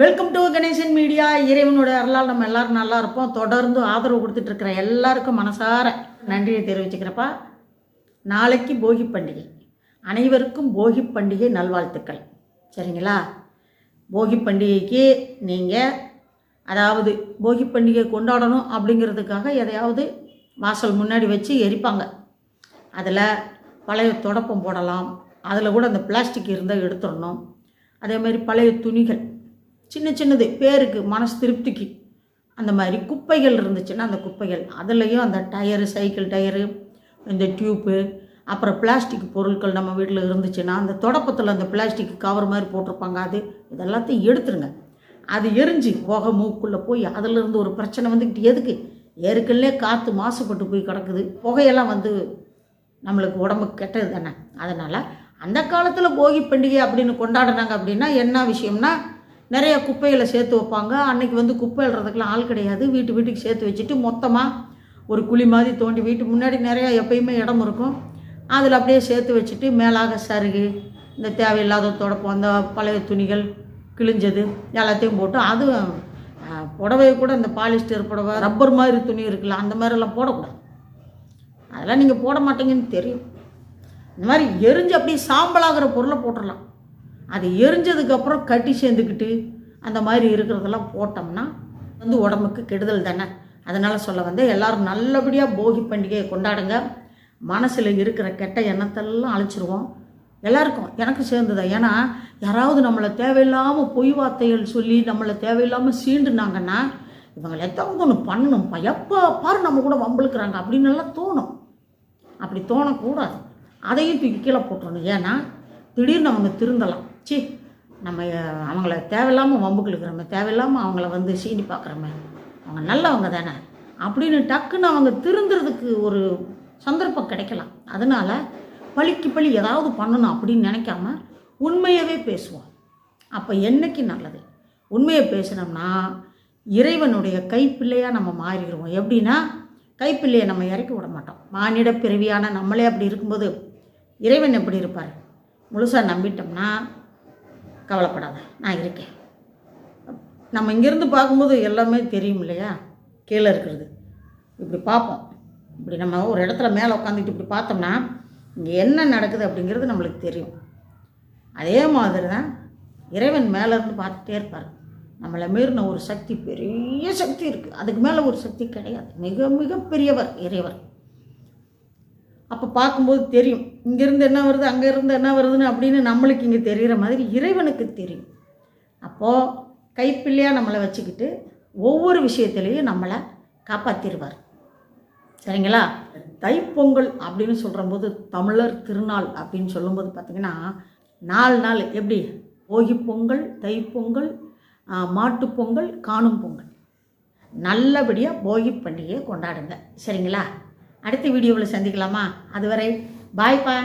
Welcome to Ganesan media இறைவனோட அருளால் நம்ம எல்லாரும் நல்லா இருப்போம். தொடர்ந்து ஆதரவு கொடுத்துட்டு இருக்கிற எல்லாருக்கும் மனசார நன்றியை தெரிவிச்சுக்கிறப்பா. நாளைக்கு போகி பண்டிகை. அனைவருக்கும் போகி பண்டிகை நல்வாழ்த்துக்கள். சரிங்களா? போகி பண்டிகைக்கு நீங்கள் அதாவது போகி பண்டிகை கொண்டாடணும் அப்படிங்கிறதுக்காக எதையாவது வாசல் முன்னாடி வச்சு எரிப்பாங்க. அதில் பழைய தொடப்பம் போடலாம். அதில் கூட அந்த பிளாஸ்டிக் இருந்தால் எடுத்துடணும். அதே மாதிரி பழைய துணிகள். சின்ன சின்னது பேருக்கு மனசு திருப்திக்கு. அந்த மாதிரி குப்பைகள் இருந்துச்சுன்னா அந்த குப்பைகள் அதுலேயும் அந்த டயரு சைக்கிள் டயரு இந்த டியூப்பு அப்புறம் பிளாஸ்டிக் பொருட்கள் நம்ம வீட்டில் இருந்துச்சுன்னா அந்த தொடப்பத்தில் அந்த பிளாஸ்டிக் கவர் மாதிரி போட்டிருப்பாங்க. அது இதெல்லாத்தையும் எடுத்துருங்க. அது எரிஞ்சு புகை மூக்குள்ளே போய் அதிலிருந்து ஒரு பிரச்சனை வந்துக்கிட்டு எதுக்கு? ஏற்கனவே காற்று மாசுபட்டு போய் கிடக்குது. புகையெல்லாம் வந்து நம்மளுக்கு உடம்புக்கு கெட்டது தானே. அதனால் அந்த காலத்தில் போகி பண்டிகை அப்படின்னு கொண்டாடினாங்க அப்படின்னா என்ன விஷயம்னா நிறைய குப்பைகளை சேர்த்து வைப்பாங்க. அன்னைக்கு வந்து குப்பை எழுறதுக்கெலாம் ஆள் கிடையாது. வீட்டு வீட்டுக்கு சேர்த்து வச்சுட்டு மொத்தமாக ஒரு குழி மாதிரி தோண்டி வீட்டு முன்னாடி நிறையா எப்பயுமே இடம் இருக்கும். அதில் அப்படியே சேர்த்து வச்சுட்டு மேலாக சருகு இந்த தேவையில்லாத தொடப்பம் அந்த பழைய துணிகள் கிழிஞ்சது எல்லாத்தையும் போட்டு அதுவும் புடவையை கூட இந்த பாலிஸ்டர் புடவை ரப்பர் மாதிரி துணி இருக்குல்ல அந்த மாதிரிலாம் போடக்கூடாது. அதெல்லாம் நீங்கள் போட மாட்டீங்கன்னு தெரியும். இந்த மாதிரி எரிஞ்சு அப்படியே சாம்பலாகிற பொருளை போட்டுடலாம். அது எரிஞ்சதுக்கப்புறம் கட்டி சேர்ந்துக்கிட்டு அந்த மாதிரி இருக்கிறதெல்லாம் போட்டோம்னா வந்து உடம்புக்கு கெடுதல் தானே. அதனால் சொல்ல வந்து எல்லோரும் நல்லபடியாக போகி பண்டிகையை கொண்டாடுங்க. மனசில் இருக்கிற கெட்ட எண்ணத்தெல்லாம் அழிச்சிருவோம். எல்லாருக்கும் எனக்கு சேர்ந்தது ஏன்னா யாராவது நம்மளை தேவையில்லாமல் பொய் வார்த்தைகள் சொல்லி நம்மளை தேவையில்லாமல் சீண்டுனாங்கன்னா இவங்களை எதாவது ஒன்று பண்ணணும். எப்போ பாரு நம்ம கூட வம்பளுக்குறாங்க அப்படின்னு எல்லாம் தோணும். அப்படி தோணக்கூடாது. அதையும் தூக்கி கீழே போட்டுறணும். ஏன்னா திடீர்னு அவங்க திருந்தலாம். சி நம்ம அவங்கள தேவையில்லாமல் வம்புக்கு இருக்கிறோமே தேவையில்லாமல் அவங்கள வந்து சீண்டி பார்க்குறோமே அவங்க நல்லவங்க தானே. அப்படின்னு டக்குன்னு அவங்க திருந்துறதுக்கு ஒரு சந்தர்ப்பம் கிடைக்கலாம். அதனால் பழிக்கு பழி ஏதாவது பண்ணணும் அப்படின்னு நினைக்காம உண்மையவே பேசுவோம். அப்போ என்னைக்கு நல்லது? உண்மையை பேசினோம்னா இறைவனுடைய கைப்பிள்ளையாக நம்ம மாறிடுவோம். எப்படின்னா கைப்பிள்ளையை நம்ம இறக்கி விட மாட்டோம். மானிட பிறவியான நம்மளே அப்படி இருக்கும்போது இறைவன் எப்படி இருப்பார்? முழுசாக நம்பிட்டோம்னா கவலைப்படாத நான் இருக்கேன். நம்ம இங்கேருந்து பார்க்கும்போது எல்லாமே தெரியும் இல்லையா? கீழே இருக்கிறது. இப்படி பார்ப்போம். இப்படி நம்ம ஒரு இடத்துல மேலே உட்காந்துட்டு இப்படி பார்த்தோம்னா இங்கே என்ன நடக்குது அப்படிங்கிறது நம்மளுக்கு தெரியும். அதே மாதிரி தான் இறைவன் மேலேருந்து பார்த்துட்டே இருப்பார். நம்மளை மீறின ஒரு சக்தி பெரிய சக்தி இருக்குது அதுக்கு மேலே ஒரு சக்தி கிடையாது. மிக மிக பெரியவர் இறைவர். அப்போ பார்க்கும்போது தெரியும். இங்கேருந்து என்ன வருது அங்கேருந்து என்ன வருதுன்னு அப்படின்னு நம்மளுக்கு இங்கே தெரிகிற மாதிரி இறைவனுக்கு தெரியும். அப்போது கைப்பிள்ளையாக நம்மளை வச்சுக்கிட்டு ஒவ்வொரு விஷயத்துலேயும் நம்மளை காப்பாற்றிடுவார் சரிங்களா? தைப்பொங்கல் அப்படின்னு சொல்கிறம்போது தமிழர் திருநாள் அப்படின்னு சொல்லும்போது பார்த்திங்கன்னா நாலு நாள் எப்படி? போகி பொங்கல் தைப்பொங்கல் மாட்டுப்பொங்கல் காணும் பொங்கல். நல்லபடியாக போகி பண்டிகையை கொண்டாடுங்க. சரிங்களா? அடுத்த வீடியோவில் சந்திக்கலாமா? அதுவரை பாய்ப்பா